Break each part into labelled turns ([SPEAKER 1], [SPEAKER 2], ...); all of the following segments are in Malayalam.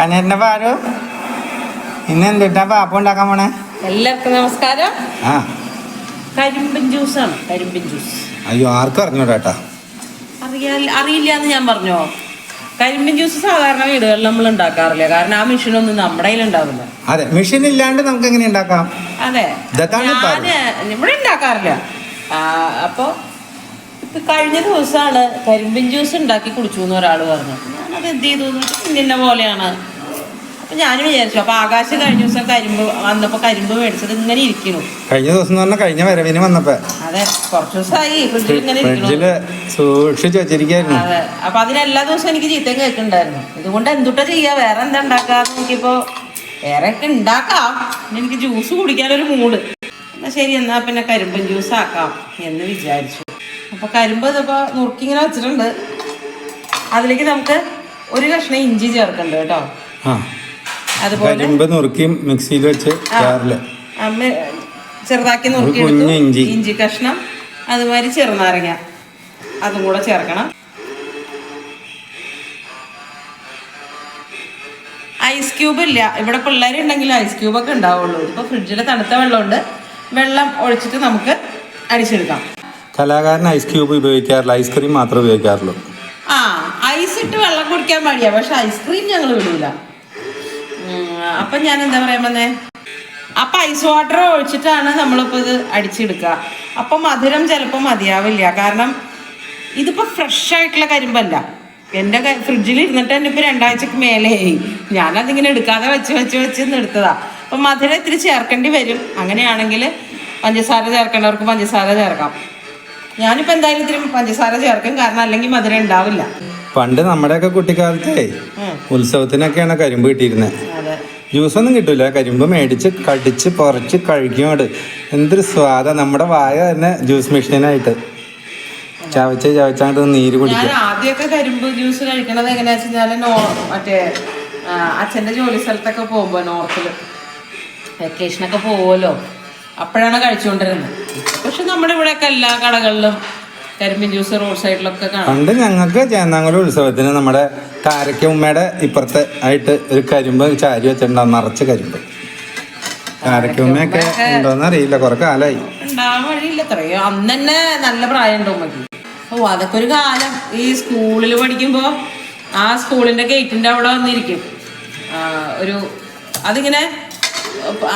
[SPEAKER 1] കനേട്ടന്റെ ആരോ? ഇന്ന് എന്തിട്ടാ അപ്പം ഉണ്ടാക്കാൻ പോണേ?
[SPEAKER 2] എല്ലാവർക്കും നമസ്കാരം.
[SPEAKER 1] ആ.
[SPEAKER 2] ജ്യൂസ് ജ്യൂസാണ് കരിമ്പിൻ ജ്യൂസ്.
[SPEAKER 1] അയ്യോ ആർക്കും കേട്ടാ.
[SPEAKER 2] അറിയില്ല എന്ന് ഞാൻ പറഞ്ഞോ? കരിമ്പിൻ ജ്യൂസ് സാധാരണ വീടുകളിൽ നമ്മൾ ഉണ്ടാക്കാറില്ല. കാരണം ആ മെഷീനൊന്നും നമ്മുടെ കയ്യിൽ ഉണ്ടാവില്ല.
[SPEAKER 1] അതെ മെഷീൻ ഇല്ലാണ്ട് നമുക്ക് എങ്ങനെ ഉണ്ടാക്കാം?
[SPEAKER 2] അതെ. ഞാൻ ഇവിടെ ഉണ്ടാക്കാറില്ല. അപ്പൊ ഇപ്പൊ കഴിഞ്ഞ ദിവസമാണ് കരിമ്പിൻ ജ്യൂസ് ഉണ്ടാക്കി കുടിച്ചു എന്ന് ഒരാൾ പറഞ്ഞു. ഞാനത് എന്ത് ചെയ്തു? ഇന്ന പോലെയാണ്. അപ്പൊ ഞാൻ വിചാരിച്ചു അപ്പൊ ആകാശ കഴിഞ്ഞ ദിവസം കരിമ്പ് വന്നപ്പോൾ കരിമ്പ് മേടിച്ചത് ഇങ്ങനെ ഇരിക്കണു
[SPEAKER 1] കഴിഞ്ഞ ദിവസം എന്ന് പറഞ്ഞാൽ കഴിഞ്ഞ വരവിന് വന്നപ്പോ.
[SPEAKER 2] അതെ കുറച്ച് ദിവസമായി ഫ്രിഡ്ജിൽ ഇങ്ങനെ ഇരിക്കണു
[SPEAKER 1] വെച്ചിരിക്കുന്നു സൂക്ഷിച്ച്
[SPEAKER 2] അതെ അപ്പൊ അതിന് എല്ലാ ദിവസവും എനിക്ക് ചീത്തയും കേൾക്കുന്നുണ്ടായിരുന്നു. ഇതുകൊണ്ട് എന്തുട്ടാ ചെയ്യാ? വേറെ എന്താ ഉണ്ടാക്കാന്ന് നോക്കിയപ്പോ വേറെ ഒക്കെ ഉണ്ടാക്കാം എനിക്ക് ജ്യൂസ് കുടിക്കാനൊരു മൂഡ്. എന്നാ ശരി എന്നാ പിന്നെ കരിമ്പൻ ജ്യൂസ് ആക്കാം എന്ന് വിചാരിച്ചു. അപ്പൊ കരിമ്പ് ഇതിപ്പോ നുറുക്കി ഇങ്ങനെ വെച്ചിട്ടുണ്ട്. അതിലേക്ക് നമുക്ക് ഒരു കഷ്ണം ഇഞ്ചി ചേർക്കണ്ട് കേട്ടോ. അതുപോലെ
[SPEAKER 1] നുറുക്കി മിക്സിയിൽ വെച്ച്
[SPEAKER 2] ചെറുതാക്കി
[SPEAKER 1] നുറുക്കി
[SPEAKER 2] നുറുക്കിയെടുത്തു
[SPEAKER 1] ഇഞ്ചി.
[SPEAKER 2] കഷ്ണം അതുമാതിരി ചെറുനാരങ്ങ. അതും കൂടെ ചേർക്കണം. ഐസ് ക്യൂബ് ഇല്ല. ഇവിടെ പിള്ളേരുണ്ടെങ്കിൽ ഐസ് ക്യൂബൊക്കെ ഉണ്ടാവുള്ളൂ. ഇപ്പൊ ഫ്രിഡ്ജിൽ തണുത്ത വെള്ളമുണ്ട്. വെള്ളം ഒഴിച്ചിട്ട് നമുക്ക് അടിച്ചെടുക്കാം.
[SPEAKER 1] കലാകാരൻ ഐസ് ക്യൂബ് ഉപയോഗിക്കാറില്ല. ഐസ്ക്രീം മാത്രമേ ഉപയോഗിക്കാറുള്ളൂ.
[SPEAKER 2] ആ ഐസ് ഇട്ട് വെള്ളം കുടിക്കാൻ മടിയാ. പക്ഷെ ഐസ്ക്രീം ഞങ്ങൾ വിടൂല. അപ്പൊ ഞാൻ എന്താ പറയാൻ അപ്പൊ ഐസ് വാട്ടർ ഒഴിച്ചിട്ടാണ് നമ്മളിപ്പോ ഇത് അടിച്ചെടുക്കുക. അപ്പൊ മധുരം ചിലപ്പോൾ മതിയാവില്ല. കാരണം ഇതിപ്പോ ഫ്രഷ് ആയിട്ടുള്ള കരിമ്പല്ല. എന്റെ ഫ്രിഡ്ജിൽ ഇരുന്നിട്ട് തന്നെ ഇപ്പൊ രണ്ടാഴ്ചക്ക് മേലെയായി ഞാനതിങ്ങനെ എടുക്കാതെ വെച്ച് വെച്ച് വെച്ച് നിർത്തതാ അപ്പൊ മധുരം ഇത്തിരി ചേർക്കേണ്ടി വരും. അങ്ങനെയാണെങ്കിൽ പഞ്ചസാര ചേർക്കേണ്ടവർക്ക് പഞ്ചസാര ചേർക്കാം. ഞാനിപ്പോ എന്തായാലും ഇത്തിരി പഞ്ചസാര ചേർക്കും. കാരണം അല്ലെങ്കിൽ മധുരം ഉണ്ടാവില്ല.
[SPEAKER 1] പണ്ട് നമ്മുടെയൊക്കെ കുട്ടിക്കാലത്തെ. ഉത്സവത്തിനൊക്കെയാണ് കരിമ്പ് കിട്ടിയിരുന്നത് ജ്യൂസൊന്നും കിട്ടൂല. കരിമ്പ് മേടിച്ച് കടിച്ച് പറിച്ച് കഴിക്കുമോട് എന്തൊരു സ്വാദ. നമ്മുടെ വായ തന്നെ ജ്യൂസ് മെഷീനായിട്ട്. ചവച്ച് ചവച്ചാണ്ട് നീര് കുടിക്കും.
[SPEAKER 2] ആദ്യമൊക്കെ കരിമ്പ് ജ്യൂസ് കഴിക്കണത് എങ്ങനെയാ മറ്റേ അച്ഛന്റെ അച്ഛന്റെ ജോലി സ്ഥലത്തൊക്കെ പോകുമ്പോൾ നോർത്തിൽ വെക്കേഷനൊക്കെ പോവുമല്ലോ അപ്പോഴാണ് കഴിച്ചുകൊണ്ടിരുന്നത് പക്ഷെ നമ്മുടെ ഇവിടെയൊക്കെ എല്ലാ കടകളിലും കരിമ്പിൻ ജ്യൂസ് റോഡ് സൈഡിലൊക്കെ കാണാം.
[SPEAKER 1] പണ്ട് ഞങ്ങൾക്ക് ചേന്നാങ്കുളി ഉത്സവത്തിന് നമ്മുടെ കാരക്ക ഉമ്മയുടെ ഇപ്പുറത്തെ ആയിട്ട് ഒരു കരിമ്പ് ചാരി വെച്ചിട്ടുണ്ടാവും നിറച്ച് കരിമ്പ്. കാരക്ക ഉമ്മയൊക്കെ ഉണ്ടോന്ന് അറിയില്ല. കുറെ കാലായി.
[SPEAKER 2] ഉണ്ടാവാൻ വഴിയില്ല. അന്ന് തന്നെ നല്ല പ്രായമുണ്ടോ മതി ഓ അതൊക്കെ ഒരു കാലം. ഈ സ്കൂളിൽ പഠിക്കുമ്പോ ആ സ്കൂളിന്റെ ഗേറ്റിന്റെ അവിടെ വന്നിരിക്കും. ആ, ഒരു അതിങ്ങനെ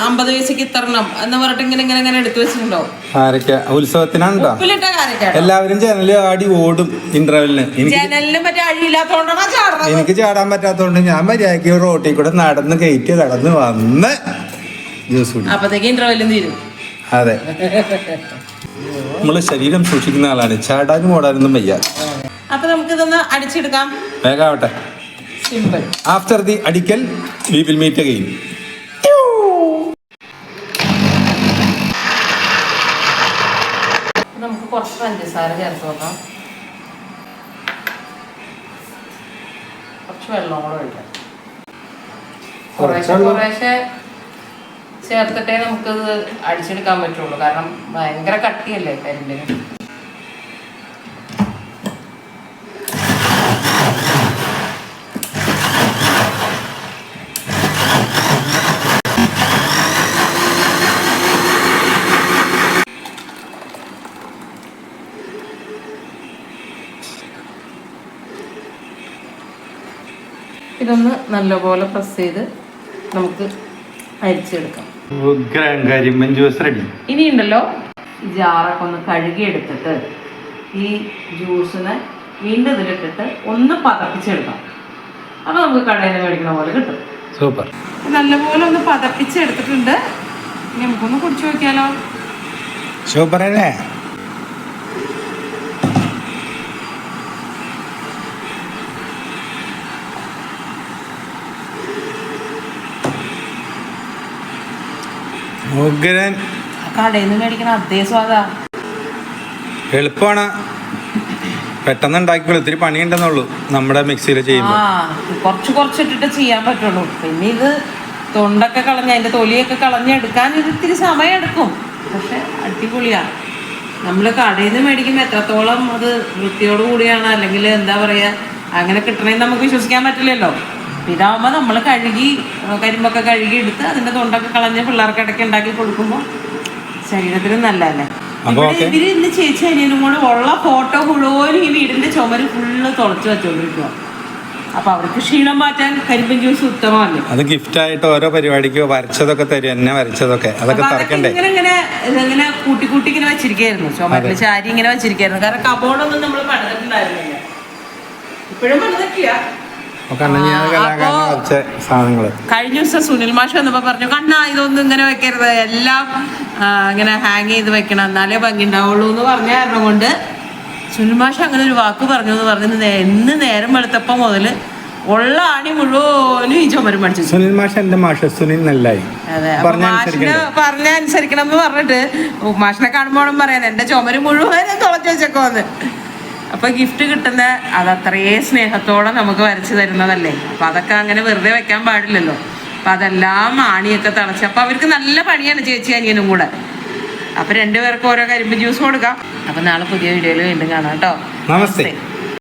[SPEAKER 2] അമ്പത് പൈസക്ക് ഇത്തരണം എന്ന് പറഞ്ഞിട്ട് ഇങ്ങനെ ഇങ്ങനെ ഇങ്ങനെ എടുത്തു വെച്ചിട്ടുണ്ടോ
[SPEAKER 1] കാരക്ക ഉത്സവത്തിനാണോ
[SPEAKER 2] ഉപ്പിലിട്ട
[SPEAKER 1] എല്ലാവരും ജനലിൽ ആടി ഓടും ഇന്റർവെല്ലിന് എനിക്ക്
[SPEAKER 2] ജനലിനും മറ്റേ അഴിയില്ലാത്തോണ്ടാണ് ചാടുന്നത്
[SPEAKER 1] എനിക്ക് ചാടാൻ പറ്റാത്തതുകൊണ്ട് ഞാൻ മര്യാദയ്ക്ക് റോട്ടിൽ കൂടെ നടന്ന് കയറ്റി കടന്ന് വന്ന് ജ്യൂസ് കുടി
[SPEAKER 2] അപ്പത്തേക്ക് ഇന്റർവെല്ലും തീരും.
[SPEAKER 1] അതെ. നമ്മൾ ശരീരം സൂക്ഷിക്കുന്ന ആളാണ്. ചാടാനും ഓടാനൊന്നും വയ്യ.
[SPEAKER 2] അപ്പൊ നമുക്ക് ഇതൊന്ന് അടിച്ചെടുക്കാം
[SPEAKER 1] വേഗാവട്ടെ
[SPEAKER 2] സിമ്പിൾ
[SPEAKER 1] ആഫ്റ്റർ ദി അടിക്കൽ വി വിൽ മീറ്റ് അഗെയിൻ
[SPEAKER 2] നമുക്ക് കുറച്ച് പഞ്ചസാര ചേർത്ത് നോക്കാം കുറച്ച് വെള്ളം കൂടെ ഒഴിക്കാം കുറേശ്ശെ കുറേശ്ശെ ചേർത്തിട്ടേ നമുക്കത് അടിച്ചെടുക്കാൻ പറ്റുള്ളൂ. കാരണം ഭയങ്കര കട്ടിയല്ലേ കരിമ്പിന് ഇതൊന്ന് നല്ലപോലെ പ്രസ് ചെയ്ത് നമുക്ക് അരിച്ചെടുക്കാം.
[SPEAKER 1] കരിമ്പൻ ജ്യൂസ് റെഡി
[SPEAKER 2] ഇനി ഉണ്ടല്ലോ ഈ ജാറൊക്കെ ഒന്ന് കഴുകി എടുത്തിട്ട് ഈ ജ്യൂസിനെ വീണ്ടും ഇതിലിട്ടിട്ട് ഒന്ന് പതപ്പിച്ചെടുക്കാം. അപ്പോൾ നമുക്ക് കടയിൽ നിന്ന് മേടിക്കണ പോലെ കിട്ടും.
[SPEAKER 1] സൂപ്പർ
[SPEAKER 2] നല്ലപോലെ ഒന്ന് പതപ്പിച്ചെടുത്തിട്ടുണ്ട്. ഇനി നമുക്കൊന്ന് കുടിച്ചു നോക്കിയാലോ.
[SPEAKER 1] സൂപ്പർ അല്ലേ?
[SPEAKER 2] കടയിൽ നിന്ന് മേടിക്കണ അതേ സ്വാദാ.
[SPEAKER 1] എളുപ്പമാണ് പെട്ടെന്ന് ഉണ്ടാക്കിക്കോളൂ. ഇത്തിരി പണിയുണ്ടെന്നുള്ളൂ. നമ്മുടെ മിക്സിയിൽ ചെയ്യുമ്പോൾ
[SPEAKER 2] കുറച്ച് കുറച്ചിട്ടിട്ട് ചെയ്യാൻ പറ്റുള്ളൂ. പിന്നെ ഇത് തൊണ്ടൊക്കെ കളഞ്ഞ് അതിന്റെ തൊലിയൊക്കെ കളഞ്ഞെടുക്കാൻ ഇത് ഇത്തിരി സമയം എടുക്കും. പക്ഷെ അടിപൊളിയാ. നമ്മൾ കടയിൽ നിന്ന് മേടിക്കുമ്പോൾ എത്രത്തോളം അത് വൃത്തിയോടുകൂടിയാണ് അല്ലെങ്കിൽ എന്താ പറയാ അങ്ങനെ കിട്ടണമെന്ന് നമുക്ക് വിശ്വസിക്കാൻ പറ്റില്ലല്ലോ. ഇതാവുമ്പോൾ നമ്മൾ കഴുകി കരിമ്പൊക്കെ കഴുകി എടുത്ത് അതിന്റെ തൊണ്ടൊക്കെ കളഞ്ഞ് പിള്ളേർക്ക് ഇടയ്ക്ക് ഉണ്ടാക്കി കൊടുക്കുമ്പോൾ ശരീരത്തിന് നല്ലതല്ലേ. ഇവർ ഇന്ന് ചേച്ചി അനിയനും കൂടെ ഉള്ള ഫോട്ടോ മുഴുവനും ഈ വീടിന്റെ ചുമര് ഫുള്ള് തുളച്ചു വെച്ചോണ്ടിരിക്കുക അപ്പൊ അവർക്ക് ക്ഷീണം മാറ്റാൻ കരിമ്പൻ ജ്യൂസ് ഉത്തമമല്ലേ.
[SPEAKER 1] അത് ഗിഫ്റ്റ് ആയിട്ട് ഓരോ പരിപാടിക്ക് വരച്ചതൊക്കെ തരും എന്നെ വരച്ചതൊക്കെ. അതൊക്കെ തറക്കണ്ടേ?
[SPEAKER 2] ഇങ്ങനെ ഇങ്ങനെ ഇങ്ങനെ കൂട്ടി കൂട്ടി ഇങ്ങനെ വെച്ചിരിക്കായിരുന്നു. ചുമരിൽ ചാരി ഇങ്ങനെ വെച്ചിരിക്കായിരുന്നു. കാരണം കബോർഡൊന്നും നമ്മൾ പണിതിട്ടുണ്ടായിരുന്നില്ല. ഇപ്പോഴും പണിതൊക്കെയാ കഴിഞ്ഞ ദിവസം സുനിൽ മാഷ് വന്നപ്പോ പറഞ്ഞു കണ്ണാ ഇതൊന്നും ഇങ്ങനെ വെക്കരുത്. എല്ലാം ഇങ്ങനെ ഹാങ് ചെയ്ത് വെക്കണം. എന്നാലേ ഭംഗി ഉണ്ടാവുള്ളൂ എന്ന് പറഞ്ഞ കാരണം കൊണ്ട് സുനിൽ മാഷ് അങ്ങനെ ഒരു വാക്ക് പറഞ്ഞു എന്ന് പറഞ്ഞു എന്ന് നേരം വെളുത്തപ്പം മുതൽ ഉള്ള ആണി മുഴുവനും ഈ ചുമരും പഠിച്ചു
[SPEAKER 1] സുനിൽ മാഷ് എന്റെ മാഷ് സുനിൽ നല്ലായി.
[SPEAKER 2] മാഷിന്
[SPEAKER 1] അനുസരിക്കണ്ടേ?
[SPEAKER 2] പറഞ്ഞ അനുസരിക്കണം എന്ന് പറഞ്ഞിട്ട് മാഷിനെ കാണുമ്പോഴും പറയാൻ എന്റെ ചുമര് മുഴുവനും തുളച്ചു വെച്ചേക്കോന്ന് അപ്പൊ ഗിഫ്റ്റ് കിട്ടുന്ന അത് അത്രയേ സ്നേഹത്തോടെ നമുക്ക് വരച്ചു തരുന്നതല്ലേ? അപ്പൊ അതൊക്കെ അങ്ങനെ വെറുതെ വെക്കാൻ പാടില്ലല്ലോ. അപ്പൊ അതെല്ലാം ആണിയൊക്കെ തിളച്ച് അപ്പൊ അവർക്ക് നല്ല പണിയാണ് ചേച്ചി അനിയനും കൂടെ. അപ്പൊ രണ്ടുപേർക്കും ഓരോ കരിമ്പ് ജ്യൂസ് കൊടുക്കാം. അപ്പൊ നാളെ പുതിയ വീഡിയോയിൽ വീണ്ടും കാണാം കേട്ടോ.
[SPEAKER 1] നമസ്തേ.